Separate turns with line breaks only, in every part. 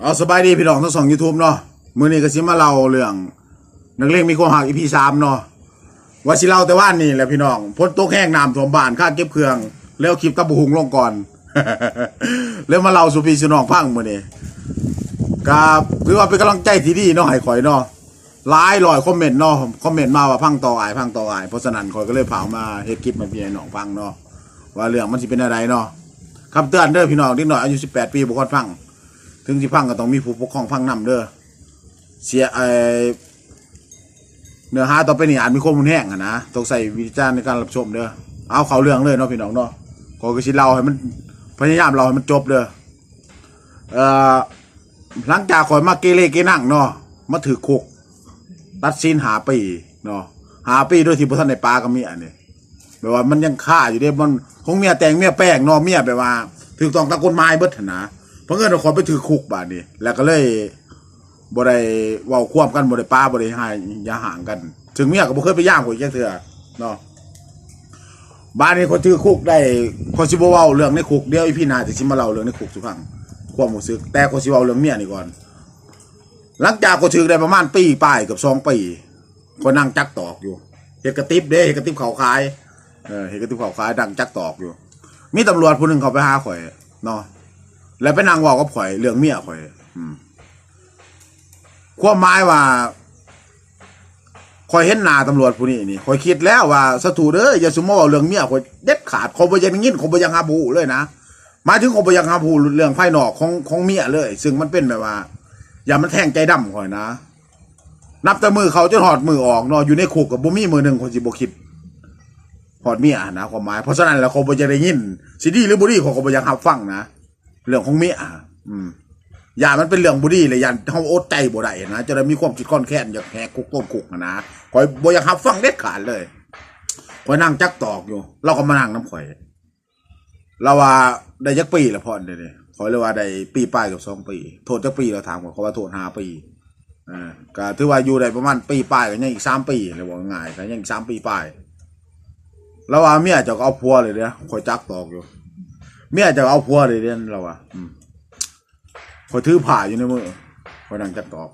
เอาสบายดีพี่น้องทั้งสองยูทูบเนาะมื้อนี้ก็สิมาเล่าเรื่องนักเลงมีความหักอีพีสามเนาะว่าสิเล่าแต่ว่านี่แหละพี่น้องพ้นตกแห้งน้ำท่วมบ้านค่าเก็บเครื่อง แล้วคลิปตะบุหุงลงก่อน แล้วมาเล่าสู่พี่สู่น้องฟังมื้อนี้ก็ถือว่าเป็นกำลังใจที่ดีเนาะให้ข่อยเนาะหลายร้อยคอมเมนต์เนาะคอมเมนต์มาว่าพังต่ออายพังต่ออายเพราะฉะนั้นข่อยก็เลยเผามาเฮ็ดคลิปมาพี่ให้น้องฟังเนาะว่าเรื่องมันสิเป็นอะไรเนาะคำเตือนเด้อพี่น้องเด็กน้อยอายุ18 ปีบ่ควรฟัง ถึงที่พังก็ต้องมีผู้ปกครองพังนำเด้อเสียไอเนื้อหาต่อไปนี่อาจมีข้อมูลแห้งอะนะต้องใส่วิจารณ์ในการรับชมเด้อเอาเขาเรื่องเลยเนาะพี่น้องเนาะขอก็สิเล่าให้มันพยายามเล่าให้มันจบเด้อเอ่อหลังจากข่อยมาเกเรเกนั่งเนาะมาถือคุก ตัดสินหาปีเนาะหาปีโดยที่บ่ทันได้ปลากับเมียนี่แบบว่ามันยังฆ่าอยู่เด้มันคงเมียแต่งเมียแป้งเนาะเมียแบบว่าถูกต้องตามกฎหมายเบิดนะ เพราะเงินเราขอไปถือคุกบาดนี้ แล้วก็เลยบ่ได้เว้าควบกันบ่ได้ป้าบ่ได้หายอย่าห่างกัน ถึงเมียก็บ่เคยไปย่างข่อยจักเทื่อเนาะบ้านนี้คนถือคุกได้คนสิบ่เว้าเรื่องในคุกเดี๋ยวอีพี่นาจะสิมาเล่าเรื่องในคุกสุฟังความรู้สึก แต่คนสิเว้าเรื่องเมียนี่ก่อน หลังจากคนถือได้ประมาณปีป้ายเกับ2ปีคนนั่งจักตอกอยู่เฮกระติบเด้เฮกระติบเขาขายเออเฮกระติบเขาขายดังจักตอกอยู่ มีตำรวจผู้หนึ่งเขาไปหาข่อยเนาะ แล้วไปนั่งเว่ากับข่อยเรื่องเมียข่อย อืมความหมายว่าข่อยเห็นหน้าตำรวจผู้นี้นี่ข่อยคิดแล้วว่าสถูเด้ออย่าสมมติว่าเรื่องเมียข่อยเด็ดขาดข่อยบ่ยังยินข่อยบ่ยังหาบูเลยนะหมายถึงข่อยบ่ยังหาบูเรื่องภายนอกของของเมียเลย ซึ่งมันเป็นแบบว่า อย่ามันแทงใจดำข่อยนะนับแต่มือเขาจนหอดมือออกเนาะอยู่ในคุกกับบ่มีมือหนึ่งคนสิบ่คิดหอดเมียนะความหมายเพราะฉะนั้นแล้วข่อยบ่จะได้ยินสิดีหรือบ่ดีข่อยก็บ่ยังรับฟังนะ เรื่องของเมียอืมอย่ามันเป็นเรื่องบุรีเลยยันเฮาโอดใจบ่ได้นะจะได้มีความคิดค่อนแค้นอยากแหกคุกต้มคุกนะนะข่อยบ่อยากรับฟังเด็ดขาดเลยข่อยนั่งจักตอกอยู่ เราก็มานั่งน้ำข่อย เราว่าได้จักปีละพอนเดี๋ยวนี้ขอยเลยว่าได้ปีป้ายกับสองปี โทษจักปีเราถามก่อนเขาว่าโทษห้าปีอ่าก็ถือว่าอยู่ได้ประมาณปีป้ายก็ยังอีกสามปีเลยว่าง่ายก็ยังอีกสามปีป้ายเราว่าเมียจะเอาพัวเลยเด้อข่อยจักตอกอยู่ เมียจะเอาผัวเลยเด่นเราอะอืมคอยถือผ่าอยู่ในมือคอยนั่งจักตอก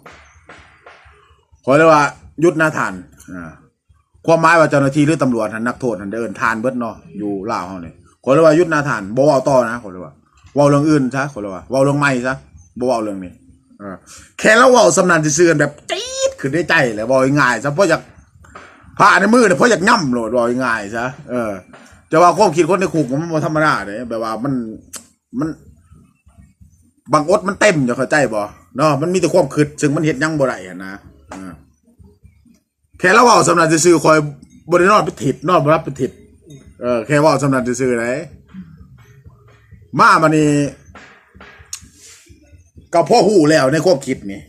คอยเลยว่ายุดหน้าทานความหมายว่าเจ้าหน้าที่หรือตำรวจนนักโทษหันเดินทานเบิดเนาะอยู่ล่าวเฮาเนี่ยคอยเลยว่ายุดหน้าทานบ่เว้าต่อนะคอยเลยว่าว้าเรื่องอื่นซะคอยเลยว่าว้าเรื่องใหม่ซะบ่เว้าเรื่องนี้เออแค่เราเว้าสำนันซื่อกันแบบจี๊ดขึ้นได้ใจเลยเว้าง่ายซะเพราะอยากผ่าในมือเนี่ยเพราะอยากย่ำโหลดเว้าง่ายซะเออ จะว่าความคิดคนในคุกมันบ่ธรรมดาเลยแบบว่ามันมัน บางอดมันเต็มจะเข้าใจบ่เนาะมันมีแต่ความคิดซึ่งมันเฮ็ดหยังบ่ได้อะนะอ่าแค่เราเว้าสำนักซื่อๆคอยบ่ได้นอนไปถิดนอนบ่รับไปถิดเออแค่เว้าสำนักซื่อๆได้มามานี่ก็พ่อฮู้แล้วในความคิดนี่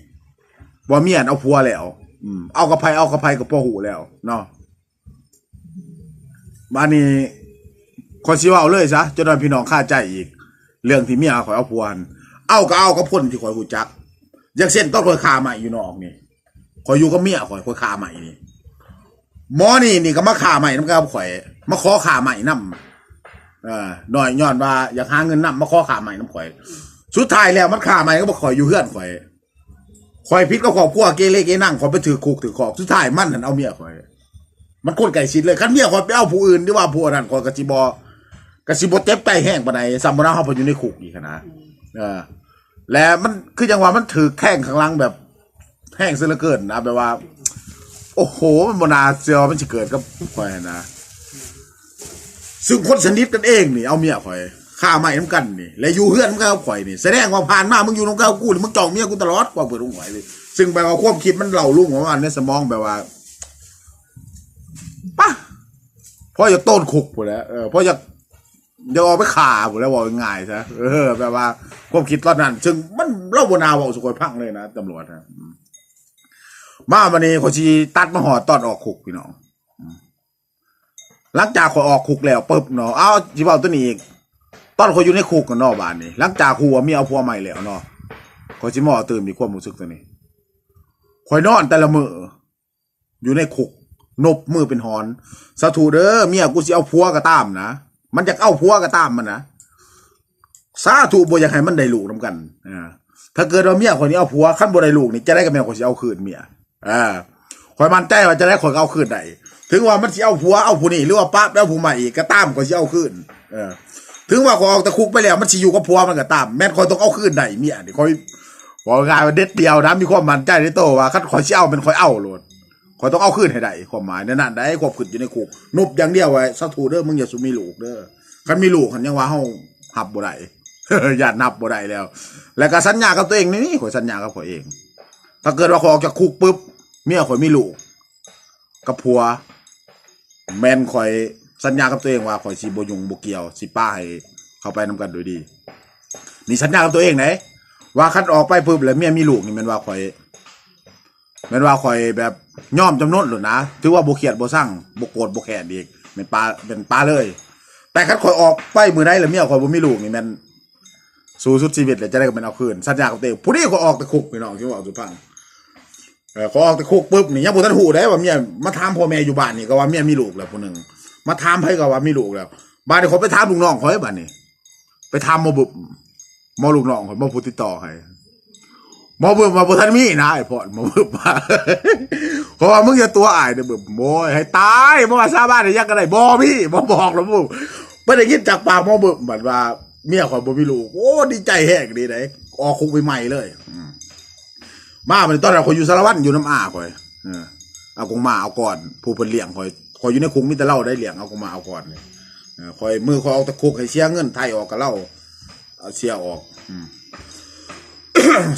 ว่าเมียนเอาผัวแล้วอืมเอากับไผเอากับไผก็พ่อฮู้แล้วเนาะมานี่ คอยสิเว้าเลยซะจนว่าพี่น้องคาใจอีก เรื่องที่เมียข่อยเอาพวนเอาก็เอากับคนที่ข่อยรู้จักอย่างเช่นต้นข่อยคาใหม่อยู่นอกนี่ข่อยอยู่กับเมียข่อยข่อยคาใหม่นี่หมอนี่นี่ก็มาคาใหม่น้ำกับข่อย มาขอคาใหม่นํเออหน่อยย้อนว่าอยากหาเงินนํมาขอคาใหม่น้ำข่อย สุดท้ายแล้วมันคาใหม่ก็บ่ข่อยอยู่เฮือนข่อยข่อยพิษก็ขอบพวกเกเรเกนั่งข่อยไปถือคุกถือขอบสุดท้ายมันนั่นเอาเมียข่อย มันคนไก่ชิดเลยคันเมียคอยไปเอาผู้อื่นที่ว่าผู้นั้นคอยกะจิบอ กะจิบเจ็บใจแห้งปานใดซัมบนาเฮาไปอยู่ในคุกอีกนะเออ และมันคือจังหวะมันถือแข้งข้างหลังแบบ แห้งซะเหลือเกินนะแบบว่า โอ้โห มันบนาเสียวมันสิเกิดกับข่อยนะ ซึ่งคนสนิทกันเองนี่เอาเมียข่อยฆ่าไม่น้ำกันนี่ และอยู่เฮือนมันก็เอาข่อยนี่แสดงว่าผ่านมามึงอยู่ตรงเก้ากูนี่มึงจองเมียกูตลอดกว่าเปิดตรงข่อยเลยซึ่งแปลว่าความคิดมันเหล่าลุ่งของมันในสมองแบบว่าปะพ่ออยากต้นคุกหมดแล้วเออพ่ออยาก อยากออกไปขาหมแล้วบอกง่ายซะเออแบบว่าความคิดตอนนั้น ซึ่งมันเล่าบนาบอกสุโขยพังเลยนะตำรวจนะมมาวันนี้ขาชีตัดมาหอดตอนออกคุกพี่น้องหลังจากขาออกคุกแล้วปุ๊บเนาะเอาจีบเอาตัวนี้อีกตอนขาอยู่ในคุกกันเนอกบ้านนี่หลังจากหัวมีเอาผัวใหม่แล้วเนาะเขาจิมอตื่นมีความรู้สึกตัวนี้คอยนอนแต่ละมืออยู่ในคุกนบมือเป็นหอนสาธุเด้อเมียกูสิเอาผัวก็ตามนะ มันอยากเอาผัวก็ตามมันนะสาธุบ่อยากให้มันได้ลูกนํกันอ่าถ้าเกิดว่าเมียคนนี้เอาผัวขั้นบ่ได้ลูกนี่จะได้กับแม่ข่อยสิเอาคืนเมียอ่าข่อยมันใจว่าจะได้ข่อยก็เอาคืนได้ถึงว่ามันสิเอาผัวเอาผู้นี้หรือว่าป้าแล้วผู้ใหม่อีกก็ตามข่อยสิเอาคืนเออถึงว่าขอออกตะคุกไปแล้วมันสิอยู่กับผัวมันก็ตาม แม่นข่อยต้องเอาคืนได้เมียนี่ข่อยบอกงายว่าเด็ดเดียวนะมีความมั่นใจในตัวว่าคันข่อยสิเอาเป็นข่อยเอาโลด อยต้องเอาคืนให้ได้ความหมายในนั้นได้ควบขึ้นอยู่ในคุกนุบอย่างเดียวไว้สะถูเด้อมึงอย่าสุมีลูกเด้อคันมีลูกคันยังว่าเฮาหับบ่ได้ญาตินับบ่ได้แล้ว แล้วก็สัญญากับตัวเองนี่นี่ข่อยสัญญากับข่อยเอง ถ้าเกิดว่าข่อยออกจากคุกปุ๊บเมียข่อยมีลูกกับผัว แมนข่อยสัญญากับตัวเองว่าข่อยสิบ่ยุ่งบ่เกี่ยวสิป้าให้เข้าไปนํกันโดยดีนี่สัญญากับตัวเองไหนว่าคันออกไปปุ๊บแล้วเมียมีลูกนี่แม่นว่าข่อย แม่นว่าข่อยแบบย่อมจำนวนหรือนะถือว่าบ่เครียดบ่สั่งบ่โกรธบ่แค้นอีกเป็นปลาเป็นปลาเลย แต่คันข่อยออกไปมือใดแล้วเมียข่อยบ่มีลูกนี่แม่นสู้สุดชีวิตเลยจะได้ก็เป็นเอาคืนสัญญากับตัวเอผู้นี้ข่อยออกแต่คุกพี่น้องที่ว่าสุพังเออขอยออกแต่คุกปุ๊บนี่ยังบ่ทันฮู้ได้ว่าเมียมาถามพ่อแม่อยู่บ้านนี่ก็ว่าเมียมีลูกแล้วผู้หนึ่งมาถามไผก็ว่ามีลูกแล้วบ้านนี้ข่อยไปถามลูกน้องเข่อยบ้านนี้ไปถามมบุบหมลูกน้องข่อยหมผู้ติดต่อให้ มอบุบมาบ่ทันมีนะไอ้พ่อหมอบุบมาเพราะว่ามึงอย่าตัวอายเด้อบุบโมยให้ตายบ่ว่าชาวบ้านได้ยังก็ได้บ่พี่บ่บอกแล้วบุบบ่ได้ยินจากปากมอบุบบัดว่าเมียข่อยบ่มีลูกโอ้ดีใจแฮกดีไดออกคุกใหม่เลยมามันตอนนั้นข่อยอยู่สารวัตรอยู่น้ำอาข่อยเออเอากงมาเอาก่อนผู้เพิ่นเลี้ยงข่อยข่อยอยู่ในคุกมีแต่เล้าได้เลี้ยงเอากงมาเอาก่อนนี่เออข่อยมือข่อยออกตะคุกให้เสียเงินไทยออกกับเล้าเอาเสียออก อืม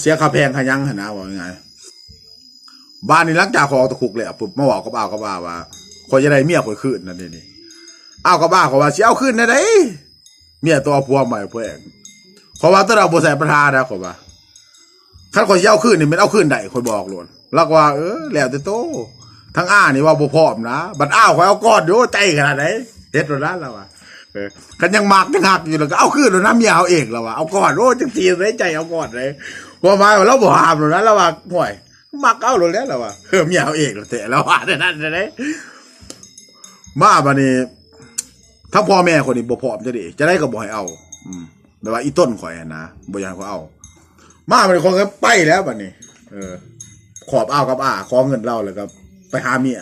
เสียค่าแพงค่ายังหนนะว่ายังไงบ้านนี่หลังจากขอยออกตะคุกเลยปุ๊บมาบอกกับอ้ากับบ้าว่าขอยจะได้เมียขอยคืนนั่นนี่อ้าวกับบ้าขอยว่าสิเอาคืนได้ไดเมียตัวผัวใหม่เพื่อนขอว่าแตเราบ่ใส่ประธานนะขอว่าคันขอยสิเอาคืนนี่มันเอาคืนได้ขอยบอกโลดแล้วก็ว่าเออแล้วแต่โตทั้งอ้านี่ว่าบ่พร้อมนะบัดอ้าวขอยเอาก่อนอยู่ใจขนาดไหนเฮ็ดโดนนั้นแล้วว่ะ เออคันยังมักยังหักอยู่แล้วก็เอาคืนแล้วนะเมียเอาเองแล้ววะเอาก่อนโอ้จังสีเลยใจเอาก่อนเลยว่าหมายว่าเราบ่ห้ามแล้วนะแล้วว่าห่วยมักเอาโลดแล้วล่ะวะเออเมียเอาเองโลดแต่แล้วว่าแต่นั้นเลยมาบัดนี้ถ้าพ่อแม่คนนี้บ่พร้อมจะดิจะได้ก็บ่ให้เอา อืมแต่ว่าอีต้นข่อยนะบ่อยากเขาเอา มาบัดนี้คนก็ไปแล้วบัดนี้ เออ ขอบเอากับอาขอเงินเราแล้วก็ไปหาเมีย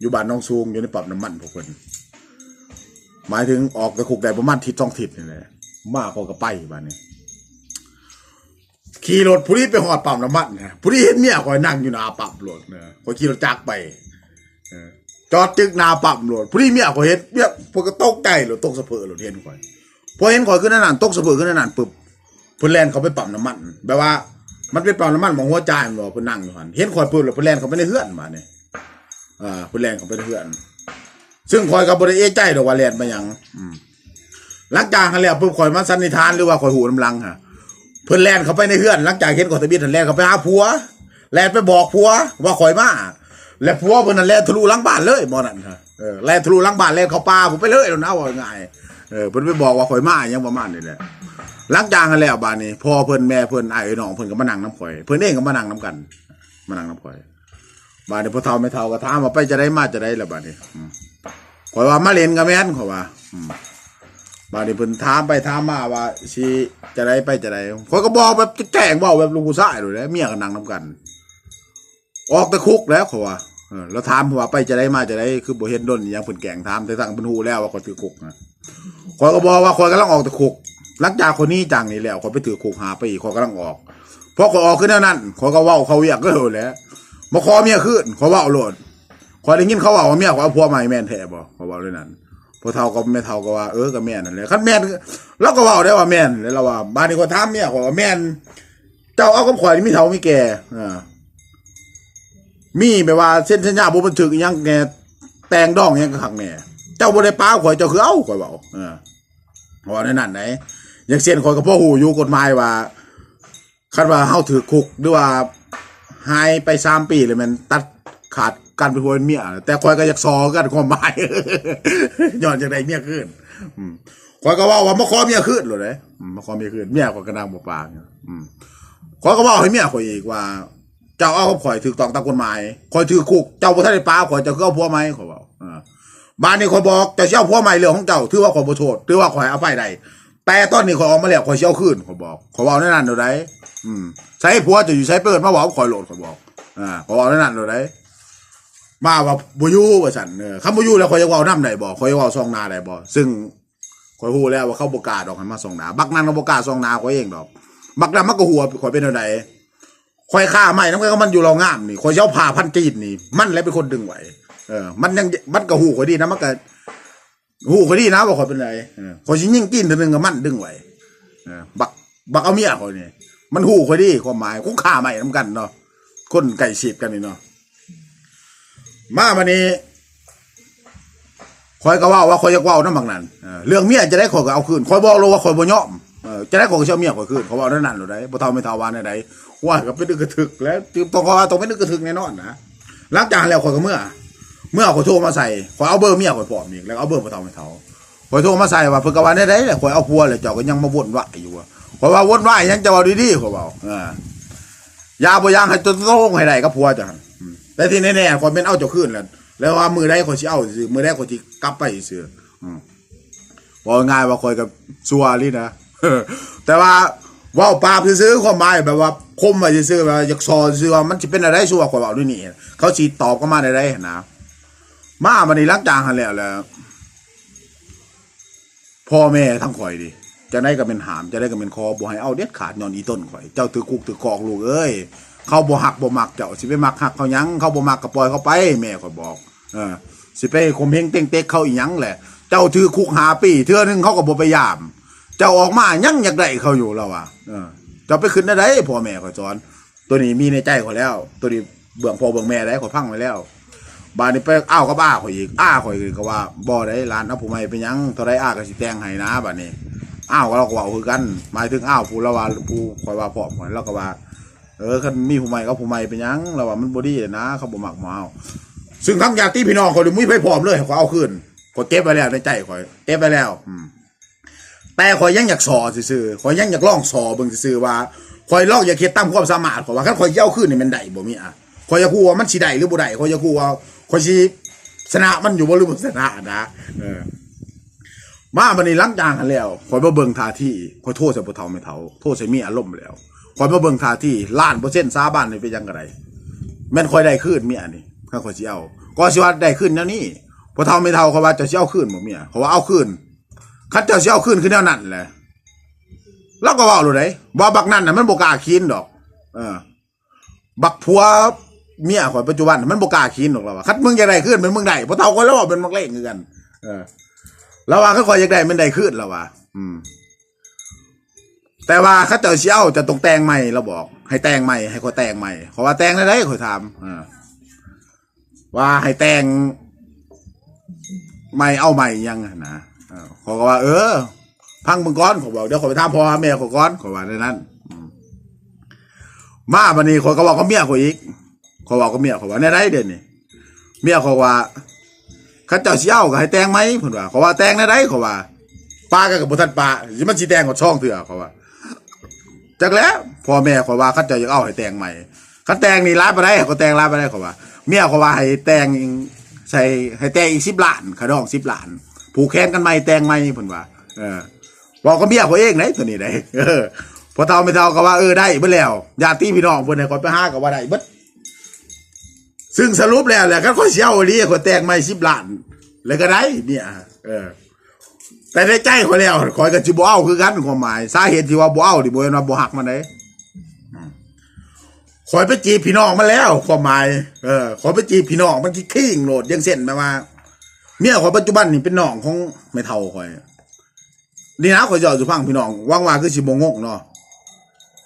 อยู่บ้านน้องซูงอยู่ในปั๊มน้ำมันพวกคน หมายถึงออกจากคุกได้ประมาณทิศสองทิศนี่แหละมาเขาก็ไปบัดนี้ขี่รถผู้นี้ไปหอดปั๊มน้ำมันนะผู้นี้เห็นเมียคอยนั่งอยู่หน้าปั๊มรถนะคอยขี่รถจักรไปจอดจึกหน้าปั๊มรถผู้นี้เมียคอยเห็นเมียพวกก็ตกใจรถตกสะเพอรถเห็นคอยพอเห็นคอยขึ้นนั่นตกสะเพอขึ้นนั่นปุ๊บเพิ่นแลนเขาไปปั๊มน้ำมันแบบว่ามันเป็นปั๊มน้ำมันของหัวใจมันบอกเพิ่นนั่งอยู่หันเห็นคอยปุ๊บแล้วเพิ่นแลนเขาไปในเฮือนมาเนี่ยอ่าเพิ่นแลนเขาไปในเฮือน ซึ่งคอยกับบริเอะใจดอกว่าแลนมาหยังอืมหลังจากนั้นแล้วปุ๊บคอยมาสันนิษฐานหรือว่าคอยหูน้ำลังฮะเพิ่นแลนเข้าไปในเฮือนหลังจากเห็นกอทะเบียนแลนเข้าไปหาผัวแลนไปบอกผัวว่าข่อยมาและผัวเพิ่นนั่นแลนทะลุหลังบ้านเลยบ่นั่นค่ะเออแลนทะลุหลังบ้านแลนเข้าป่าผมไปเลยแล้วนะว่าง่ายเออเพิ่นไปบอกว่าข่อยมาอยังประมาณนี้แหละหลังจากนั้นแล้วบ้านนี้พ่อเพิ่นแม่เพิ่นไอ้น้องเพิ่นก็มานั่งน้ำข่อยเพิ่นเองก็มานั่งน้ำกัน มานั่งน้ำข่อยบ้านนี้พ่อเฒ่าแม่เฒ่าก็ถามว่าไปจะได้มาจะได้ละบ้านนี้อื ข่อยว่ามาเล่นกับแม่นข่อยว่ามบาดนี้เพิ่นถามไปถามมาว่าสิจะได้ไปจะได้ข่อยก็บอกแบบแจ้งบอกแบบลูกผู้ชายเลยแหละเมียก็นั่งนํกัน ออกแต่คุกแล้วเขาว่าแล้วถามว่าไปจะได้มาจะได้คือบ่เห็นดนอหยังเพิ่นแกล้งถามแต่สั่งเพิ่นฮู้แล้วว่าข่อยถือคุกนะข่อยก็บอกว่าข่อยกำลังออกแต่คุกหลังจากคนนี้จังนี่แล้วข่อยไปถือคุกหาไปอีกข่อยกำลังออกพอข่อยออกขึ้นแนั้นข่อยก็เว้าเขาเวียกก็โลดแล้วมาขอเมียขึ้นข่อยเว้าโลด ข่อยได้ยินเขาเว้าว่าเมียข่อยเอาผัวใหม่แม่นแท้บ่ข่อยเว้าเลยนั้นพอเท่าก็ไม่เท่าก็ว่าเออก็แม่นนั่นแหละคันแม่นเราก็ว้าได้ว่าแม่นแล้วเราว่าบ้านนี้ก็ถามเมียขอยว่าแม่น เจ้าเอากับข่อยนี่มีเท่ามีแก่อ่ามีแบบว่าเส้นสัญญาบ่บันทึกอิหยังแกแต่งดองอิหยังก็คักแน่เจ้าบ่ได้ป้าข่อยเจ้าคือเอาข่อยเว้าเออเพราว่าในนั้นไหนอย่างเส้นข่อยก็พ่อหูอยู่กฎหมายว่าคันว่าเฮาถือคุกหรือว่าหายไป3ปีเลยมันตัดขาด การเป็นผัวเป็นเมียแต่ข่อยก็อยากซอกันความหมายย้อนจากใดเมียขึ้นอืมข่อยก็ว่าว่ามาขอเมียขึ้นเลยเลยอืมมาขอเมียขึ้นเมียข่อยก็นางบ่ปากอยู่อืมข่อยก็ว่าให้เมียข่อยอีกว่า เจ้าเอาข่อยถูกต้องตามกฎหมายข่อยถือคุกเจ้าบ่ทันได้ปาข่อยเจะคือเอาผัวไหมข่อยบอกบ้านนี้ข่อยบอกเจะสิเอาผัวใหม่เรื่องของเจ้าถือว่าข่อยบ่โทษถือว่าข่อยเอาไปได้แต่ตอนนี้ข่อยออกมาแล้วข่อยสิเอาคืนข่อยบอกข่อยเว้าในนั้นเดี๋ยวใดอืมใช้ผัวจะอยู่ใช้เปิดมาบอกข่อยโหลดข่อยบอกอ่าข่อยบอกนั่นโดดได้ มาว่าบ่อยู่ว่าซั่นเออคำบ่อยู่แล้วข่อยจะเว้าน้ำได้บ่ข่อยจะเว้าซองนาได้บ่ซึ่งข่อยฮู้แล้วว่าเขาบ่กล้าดอกให้มาซองนา บักนั้นก็บ่กล้าซองนาข่อยเองดอก บักนั้นมันก็หัวข่อยเป็นจังไดข่อยฆ่าไม่น้ำก็มันอยู่เรางามนี่ข่อยสิเอาผ้าพันจีนนี่ มันแหละเป็นคนดึงไหวเออ มันยังมันก็ฮู้ข่อยดีนะมันก็ฮู้ข่อยดีนะว่าข่อยเป็นไดเออข่อยสิยิงกินเทื่อนึงก็มันดึงไหวเออบักบักเอาเมียเขานี่มันหูคอยดีความหมายคุ้ค่าใหม่น้ำกันเนาะคนไก่ฉีดกันนี่เนาะ มาวันนี้คอยก็ว่าว่าคอยจะว่าน้ำบางนั้นเรื่องเมียจะได้ขอยก็เอาคืนคอยบอกเลยว่าคอยบ่ยอมจะได้ขอยก็เชื่อเมียขอยคืนเขาบอกนั่นนั่นหรือไดบ่เท่าไม่เท่าวานใดๆว่าก็เป็นนึกกระถึกแล้วต้องว่าต้องเป็นนึกกระถึกแน่นอนนะหลังจากแล้วคอยก็เมื่อ เมื่อขอยโทรมาใส่ขอยเอาเบอร์เมียขอยพร้อมอีกแล้วเอาเบอร์บ่เท่าไม่เท่าข่อยโทรมาใส่ว่าเพิ่นก็ว่าได้ได้แหละข่อยเอาพัวเลยเจ้าก็ยังมาวนวายอยู่ว่าข่อยว่าวนวายยังจะเว้าดีๆข่อยเว้าเออยาบ่ยังให้จนโตงให้ได้กับพัวจ้ะ แต่ที่แน่ๆข่อยเป็นเอาเจ้าคืนแล้วแล้วว่ามือใดข่อยสิเอาซื่อมือใดข่อยสิกลับไปซื่ออืมบ่ง่ายว่าข่อยกับซัวลีนะแต่ว่าว้าปาบซื่อความหมายแบบว่าคมไว้ซื่อแบบอยากซอซื่อว่ามันสิเป็นอะไรซัวข่อยเว้าด้วยนี่เขาสิตอบกลับมาได้ได้นะมาบัดนี้หลังจากหันแล้วแหล้วพ่อแม่ทั้งข่อยดิจะได้ก็เป็นหามจะได้ก็เป็นคอบ่ให้เอาเด็ดขาดนอนอีต้นข่อย เจ้าถือคุกถือกอกลูกเอ้ย เขาบ่หักบ่มักเจ้าสิไปมักหักเขายังเขาบ่มักก็ปล่อยเขาไปแม่ข่อยบอกเออสิไปข่มเหงเต็งเต็กเขาอีหยังแหละ เจ้าถือคุกหาปีเทื่อนึงเขาก็บ่ไปยาม เจ้าออกมายังอยากได้เขาอยู่แล้วอะเออเจ้าไปขึ้นได้ไดพ่อแม่ข่อยสอน ตัวนี้มีในใจข่อยแล้ว ตัวนี้เบื้องพ่อเบื้องแม่ได้ข่อยพังไว้แล้วบานนี้ไปอ้าวกับอ้าข่อยอีกอ้าข่อยก็ว่าบ่ได้ร้านเอาผู้ใหม่เป็นยังเท่าไรอ้าก็สิแต่งให้นะบานนี้อ้าวก็เราก็ว่าคือกันหมายถึงอ้าวผู้ละว่าผู้ข่อยว่าพร้อมข่อยเราก็ว่า เออคันมีผู้ใหม่ก็ผู้ใหม่เป็นหยังเราว่ามันบ่ดีนะ เขาบ่มักหมาเอาซึ่งทั้งญาติพี่น้องเข่อยนี่มุ้ยไปพร้อมเลยเข่อยเอาคืนเข่อยเก็บไว้แล้วในใจข่อยเก็บไว้แล้วอืมแต่ข่อยยังอยากสอซื่อๆข่อยยังอยากลองสอเบิ่งซื่อๆว่าข่อยลองอยากเฮ็ดตามความสามารถข่อยว่าคันข่อยสิเอาคืนนี่มันได้บ่มีอะข่อยอยากรู้ว่ามันสิได้หรือบ่ได้ข่อยอยากรู้ว่าข่อยสิชนะมันอยู่บ่หรือบ่ชนะนะเออมาบัดนี้หลังจากหันแล้วข่อยมาเบิ่งท่าที่ข่อยโทษใส่บ่เฒ่าไม่เฒ่าโทษใส่มีอารมณ์แล้ว ข่อยมาเบิ่งท่าที่ล้านเปอร์เซ็นต์สาบ้านนี่เป็นจังไดแม่นข่อยได้คืนเมียนี่คันข่อยสิเอาก็สิว่าได้คืนแนวนี้บ่เฒ่าไม่เฒ่าข่อยว่าจะสิเอาคืนบ่เมียข่อยว่าเอาคืนคันเจ้าสิเอาขึ้นคือแนวนั้นแหละเราก็ว่าเลยได้ว่าบักนั่นน่ะมันบกาคินดอก เออ บักผัวเมียขอยปัจจุบันมันบกาคินดอกแล้วว่าคันมึงอยากได้ขึ้นเป็นมึงได้พราะเท่าคนแล้วว่าเป็นมักเล่งคือกัน เออแล้วว่าคันข่อยอยากได้มันได้ขึ้นแล้วว่า อืม แต่ว่าคันเจ้าสิเอาจะต้องแต่งใหม่เราบอก ให้แต่งใหม่ให้ข่อยแต่งใหม่ขอว่าแต่งได้ได้ข่อยถามเออว่าให้แต่งไม่เอาใหม่ยังนะเออเขว่า เออ พังมึงก้อนขาบอกเดี๋ยวขอไปถามพ่อแม่ขาก้อนขาว่าในนั้นมาบันนี้เขาก็บอกกับเมียเขาอีกขาบอกกับเมียขาว่าในไรเด่นนี่เมียขาว่าข้าเจ้าเชี่ยวก็ให้แต่งไหมเพิ่นว่าขาว่าแต่งในไรเขาว่าป้าก็กับบุทันป้าสิมันสีแดงกับช่องเถื่อเขาว่า จากแล้วพ่อแม่ขาว่าเข้าเจ้าอยากเอาให้แต่งใหม่เขาแต่งนี่ร้านไปได้เขาแต่งร้านไปได้ขาว่า เมียขาว่าให้แต่งใส่ให้แต่งอีกสิบล้านขาดองสิบล้าน ผูกแขนกันไหมแต่งไหมเพิ่นว่า เออบอกกับเมียเขาเองไหนตัวนี้ได้เออพอเท่าไม่เท่าก็ว่าเออได้เบิดแล้วญาติพี่น้องเพิ่นให้คอยไปห้าก็ว่าได้เบิดซึ่งสรุปแล้วแหละก็ค่อยเสียวอีหลีคนแต่งไม่สิบล้าน แล้วก็ได้เนี่ย เออ แต่ในใจเขาแล้วคอยก็สิบเอาคือกันความหมาย สาเหตุที่ว่าบ่เอาที่บ่เห็นว่าบ่หักมันได้อืมคอยไปจีบพี่น้องมาแล้ว ความหมาย เออขอยไปจีบพี่น้องมันที่ขี้งโหลดยังเส้นแบบว่าเมียขอยปัจจุบันนี่เป็นน้องของไม่เท่าคอยนี่นะข่อยจะเอาสุพังพี่น้องว่างว่าคือสิบงกเนาะ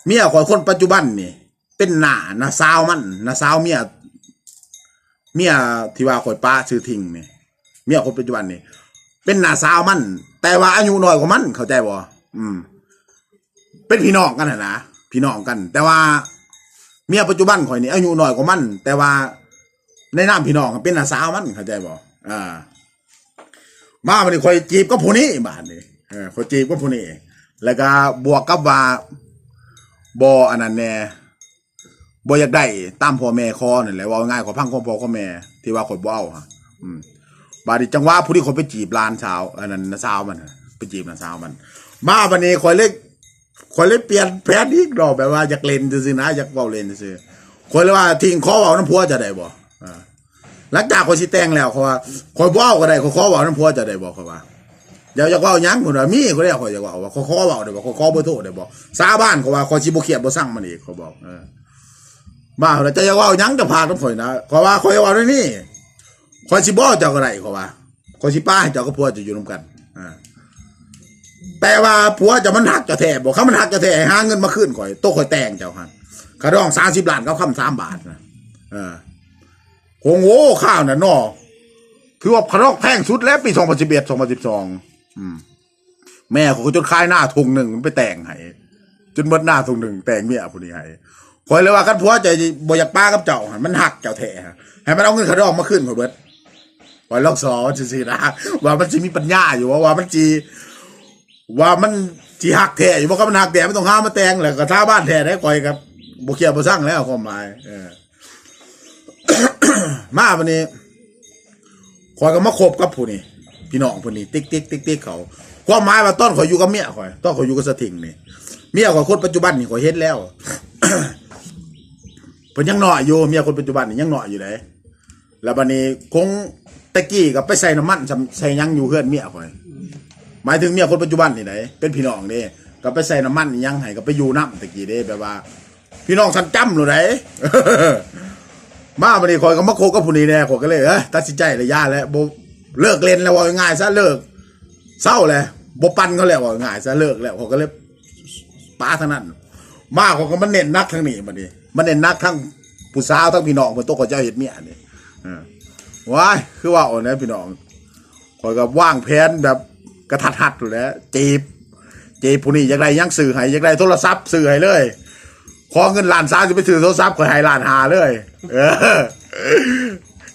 เมียข่อยคนปัจจุบันนี่เป็นหน้าน้าสาวมันน้าสาวเมียเมียที่ว่าข่อยป้าชื่อทิงนี่เมียคนปัจจุบันนี่เป็นหน้าสาวมัน แต่ว่าอายุน้อยกว่ามันเข้าใจบ่อืม เป็นพี่น้องกันนะนะพี่น้องกัน แต่ว่า เมียปัจจุบันข่อยนี่อายุน้อยกว่ามัน แต่ว่าในนามพี่น้องเป็นหน้าสาวมันเข้าใจบ่อ่ามาวันนี้ข่อยจีบก็ผู้นี้บาดนี้เออข่อยจีบก็ผู้นี้แล้วก็บวกกับว่าบ่อันนั้นแน่บ่อยากได้ตามพ่อแม่คอนั่นแหละว่าง่ายขอพังของพ่อของแม่ที่ว่าข่อยบ่เอาฮะอืม บาดนีจังหวะผู้ที่ข่อยไปจีบลานสาวอันนั้นน้าสาวมันไปจีบน้าสาวมัน มาวันนี้ข่อยเลยคอยเลยเปลี่ยนแผนอีกดอกแบบว่าอยากเล่นซื่อๆนะอยากเว้าเล่นซื่อๆคอยเลยว่าทิ้งข้อเว้าน้ำพัวจะได้บ่อ่าหลังจากคอยสิแต่งแล้วเขาว่าคอยเอาก็ได้คอยข้อเว้าน้ำพัวจะได้บ่เขาว่าเดี๋ยวอยากเว้ายังพุ่นว่ามีเขาได้คอยอยากเว้าว่าขอขอเว้าได้บ่ขอขอเบอร์โทรได้บ่สาบ้านเขาว่าคอยสิบ่เครียดบ่สั่งมันอีกเขาบอกเออบ้าแล้วจะอยากเว้ายังจะพาน้ำข่อยนะเขาว่าคอยเว้าด้วยนี่ คอยสิบ่เจ้าก็ได้เขาว่าคอยสิป้าเจ้ากับผัวจะอยู่นํกันอ่าแต่ว่าผัวจะมันหักจะแท้บอกเขามันหักจะแท้ห้หาเงินมาขึ้นข่อยโตข่อยแต่งเจ้าหันกระดองสามสิบล้านเขาคำสามบาทนะเออโหงโง่ข้าวน่ะนอถือว่าพระรอกแพงสุดแล้วปีสองพันสิบเอ็ดสองพันสิบสองแม่เขาก็จนคายหน้าทงหนึ่งไปแต่งให้จนหมดหน้าทงหนึ่งแต่งเมียผู้นี้ให้ข่อยเลยว่ากันผัวใจบ่อยากป้ากับเจ้าหันมันหักเจ้าแท้ฮะให้มันเอาเงินกระดองมาขึ้นข่อยเบิด ข่อยลอกสอสิงๆนะว่ามันจะมีปัญญาอยู่ว่าว่ามันจีว่ามันจีหักแท้อยู่บ่ก็มันหักแท้ไม่ต้องห้ามมาแตงแหละก็ท่าบ้านแท้ได้ก่อยครับบ่เคียบ่สั่งแล้วความหมายเออมาวันนี้ข่อยก็มาคบกับผู้นี้พี่น้องผู้นี้ติ๊กติ๊กติ๊กติ๊กเขาความหมายว่าต้นขอยอยู่กับเมียขอยต้นขอยอยู่กับสถิงนี่เมียขอยคนปัจจุบันนี่ขอยเฮ็ดแล้วเพิ่นยังหน้อยอยู่เมียคนปัจจุบันนี่ยังหน้อยอยู่เลยแล้วบัดนี้คง ตะกี้ก็ไปใส่น้ำมันใส่ยังอยู่เฮือนเมียข่อยหมายถึงเมียคนปัจจุบันนี่ไหนเป็นพี่น้องเด้ก็ไปใส่น้ำมันยังให้ก็ไปอยู่น้ำตะกี้เด้แบบว่า พี่น้องสันจำหรือไหนมาบันนี้คอยก็มาโคกับผู้นี้แน่คอยก็เลยเอ้ยตัดสินใจเลยยาแล้วบเลิกเล่นแล้วว่าง่ายซะเลิกเศร้าเลยบปันเขาแล้วว่าง่ายซะเลิกแล้วเขาก็เลยป้าทั้งนั้น มาเขาก็มันเน้นนักทั้งนี้บัดนี้มันเน้นนักทั้งผู้สาวทั้งพี่น้องเพิ่นตัวเขาเจ้าเฮ็ดเมียนี่เออ ว้ายคือว่าอ่อนนะพี่น้องคอยก็ว่างแผนแบบกระทัดหัดอยู่แล้วจีบจีบผู้นี้อยากได้ยังสื่อให้อยากได้โทรศัพท์สื่อให้เลยขอเงินล้านสามจะไปซื้อโทรศัพท์ขอให้ล้านหาเลย เออ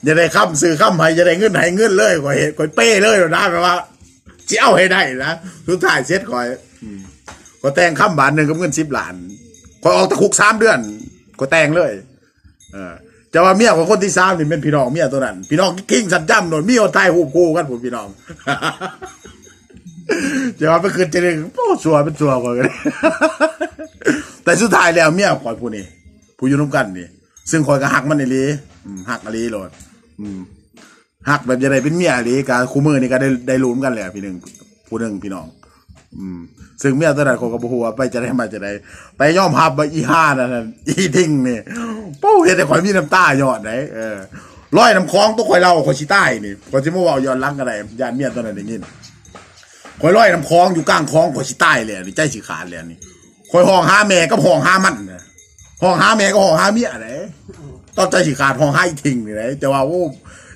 อย่าได้ค้ำซื้อค้ำให้อย่าได้เงินให้เงินเลยขอยเห็นขอยเป้เลยนะแปลว่าเจะเอาให้ได้นะสุดท้ายเซ็ตขอยขอยแต่งค้ำบาทหนึ่งกับเงินสิบล้านขอยออกตะคุกสามเดือนขอยแต่งเลย เออ จะว่าเมียของคนที่สามนี่เป็นพี่น้องเมียตัวนั้น พี่น้องกิ้งสันจ้ำหนนมีคนตายหูคู่กันผมพี่น้องจะว่าไปคืนจะเรื่องโอ้สัวเป็นสัวกว่ากันแต่สุดท้ายแล้วเมียคอยผู้นี้ผู้อยู่ร่วมกันนี่ซึ่งคอยก็หักมันในลีหักอลีโหลดหักแบบจะได้เป็นเมียอลีกับคู่มือนี่ก็ได้ได้รู้เหมือนกันแหละพี่หนึ่งผู้หนึ่งพี่น้อง อืมซึ่งเมียตัวนั้นเขาก็บอกว่าไปจะได้มาจะได้ไปย่อมหับไปอีห้านั่นนะอีทิ้งนี่โป้เห็นแต่ข่อยมีน้ำตาหยอดไหนเออร้อยน้ำคลองตัวข่อยเล่าข่อยชิใต้นี่ข่อยสิมาเว่าย้อนหลังกันได้ยานเมียตัวนั้นอย่างนี้ข่อยร้อยน้ำคลองอยู่กลางคลองข่อยชิใต้เลยนี่ใจสิขาดเลยนี่ข่อยห้องหาแม่กับห้องหามันนะห้องหาแม่กับห้องหาเมียไหนตอนใจสิขาดห้องหาอีทิ้งนี่ไหนจะว่าโอ้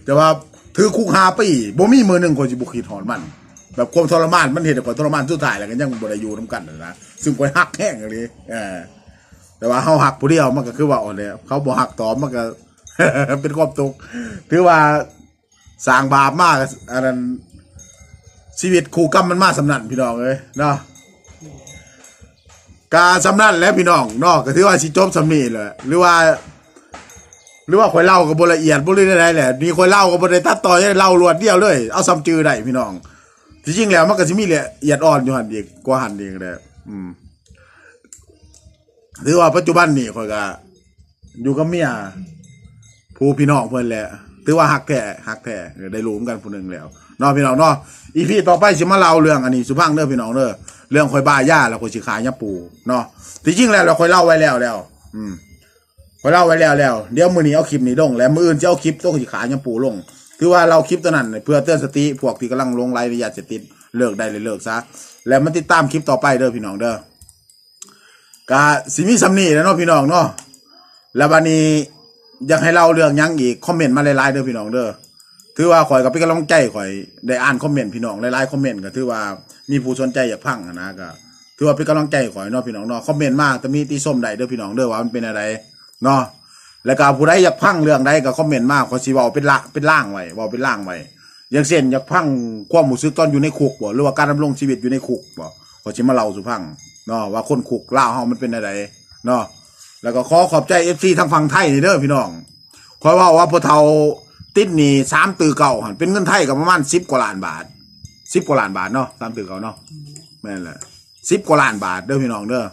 จะว่าถือคุกหาปีบ่มีมือหนึ่งข่อยสิบุคิดหอนมัน แบบความทรมานมันเห็นแต่ความทรมานสุดท้ายแล้วกันยังบ่ได้อยู่น้ำกันนั่นนะซึ่งข่อยหักแห้งเลยเออแต่ว่าเฮาหักผู้เดียวมันก็คือว่าอ่อนเลยเขาบ่หักต่อมันก็ เป็นความทุกถือว่าสร้างบาปมากอันนั้นชีวิตคู่กรรมมันมาสำนันพี่น้องเอ้ยเนาะกาสำนันแล้วพี่น้องเนาะก็ถือว่าสิจบสำนีเลยหรือว่าหรือว่าคอยเล่ากับบละเอียดบ่ได้ได้แหละมีคอยเล่ากับ่ได้ตัดต่อได้เล่ารวดเดียวเลย เอาซ้ำจือได้พี่น้อง ที่จริงแล้วมันก็สิมีละเอียดอ่อนอยู่หั่นอีกกว่าหั่นอีกแหละอืมถือว่าปัจจุบันนี่ข่อยก็อยู่กับเมียผู้พี่น้องเพิ่นแหละถือว่าหักแท้หักแท้ได้รู้เหมือนกันผู้หนึ่งแล้วเนาะพี่น้องเนาะอีพีต่อไปสิมาเล่าเรื่องอันนี้สุพังเด้อพี่น้องเด้อเรื่องข่อยบ้าย่าแล้วข่อยสิขายยาปูเนาะที่จริงแล้วเราข่อยเล่าไว้แล้วแล้ว อืมข่อยเล่าไว้แล้วแล้วเดี๋ยวมื้อนี้เอาคลิปนี้ลงแล้วมื้ออื่นจะเอาคลิปต้องสิขายยาปูลง ถือว่าเราคลิปตัวนั้นเพื่อเตือนสติพวกที่กำลังลงรายละเอียดเสพติดเลิกได้เลยเลิกซะแล้วมาติดตามคลิปต่อไปเด้อพี่น้องเด้อก็สิมีสำนีแล้วเนาะพี่น้องเนาะแล้วบัดนี้อยากให้เล่าเรื่องยังอีกคอมเมนต์มาหลายๆเด้อพี่น้องเด้อถือว่าข่อยก็เป็นกำลังใจข่อยได้อ่านคอมเมนต์พี่น้องหลายๆคอมเมนต์ก็ถือว่ามีผู้สนใจอยากพังนะก็ถือว่าเป็นกำลังใจข่อยเนาะพี่น้องเนาะคอมเมนต์มากแต่มีตีส้มใดเด้อพี่น้องเด้อว่ามันเป็นอะไรเนาะ แล้วก็ผู้ใดอยากพังเรื่องใดก็คอมเมนต์มาขอสิเว้าเป็นละเป็นล่างไว้เว้าเป็นล่างไว้อย่างเช่นอยากพังความรู้สึกตอนอยู่ในคุกบ่หรือว่าการดำรงชีวิตอยู่ในคุกบ่ขอสิมาเล่าสู่พังเนาะว่าคนขุกล่าเฮามันเป็นอะไรเนาะแล้วก็ขอขอบใจเอฟซีทางฝั่งไทยนี่เด้อพี่น้องขอว่าว่าพอเทาติดหนี่สามตือเก่าหันเป็นเงินไทยกับประมาณสิบกว่าล้านบาทสิบกว่าล้านบาทเนาะสามตือเก่าเนาะแม่นแหละสิบกว่าล้านบาทเด้อพี่น้องเด้อ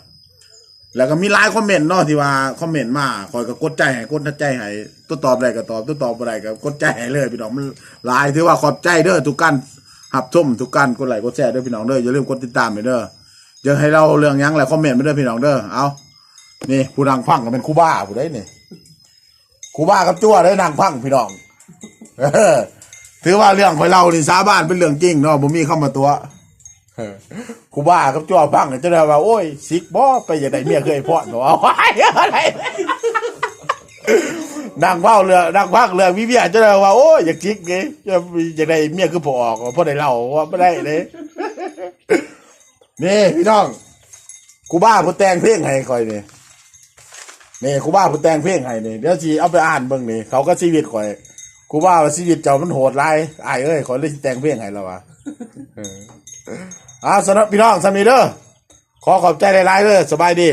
แล้วก็มีหลายคอมเมนต์เนาะที่ว่าคอมเมนต์มาคอยก็กดใจให้กดใจให้ตัวตอบอะได้ก็ตอบตัวตอบบ่ได้ก็กดใจให้เลยพี่น้องมันหลายถือว่าขอบใจเด้อทุกการหับชมทุกการกดไลค์กดแชร์เด้อพี่น้องเด้ออย่าลืมกดติดตามไปเด้อเดี๋ยวให้เราเรื่องยังอะไรคอมเมนต์มาเด้อพี่น้องเด้อเอานี่ผู้นางพังก็เป็นครูบ้าผู้ใดนี่ครูบ้ากับจั่วได้นางพังพี่น้องถือว่าเรื่องของเรานี่สาบานเป็นเรื่องจริงเนาะผมมีเข้ามาตัว เออครูบ้ากับจั่วพังจะได้ว่าโอ้ยสิกบ่ไปอย่างไรเมียเคยพอดเนาะว้อะไรนางเฝ้าเรือนางพักเรือวิเวียจะได้ว่าโอ้ยอยากจิกไงจะอยากได้เมียคือพอออกเพราะได้เล่าว่าไม่ได้เลยนี่พี่น้องครูบ้าผู้แต่งเพลงให้คอยนี่นี่ครูบ้าผู้แต่งเพลงให้นี่เดี๋ยวจีเอาไปอ่านเบิ่งนี่เขาก็ชีวิตคอยครูบ้าว่าชีวิตเจ้ามันโหดร้ายอายเอ้ยขอยเลยแต่งเพลงให้แล้ววะ อ่าสำหรับพี่น้องสามีเด้อขอขอบใจหลายๆเด้อสบายดี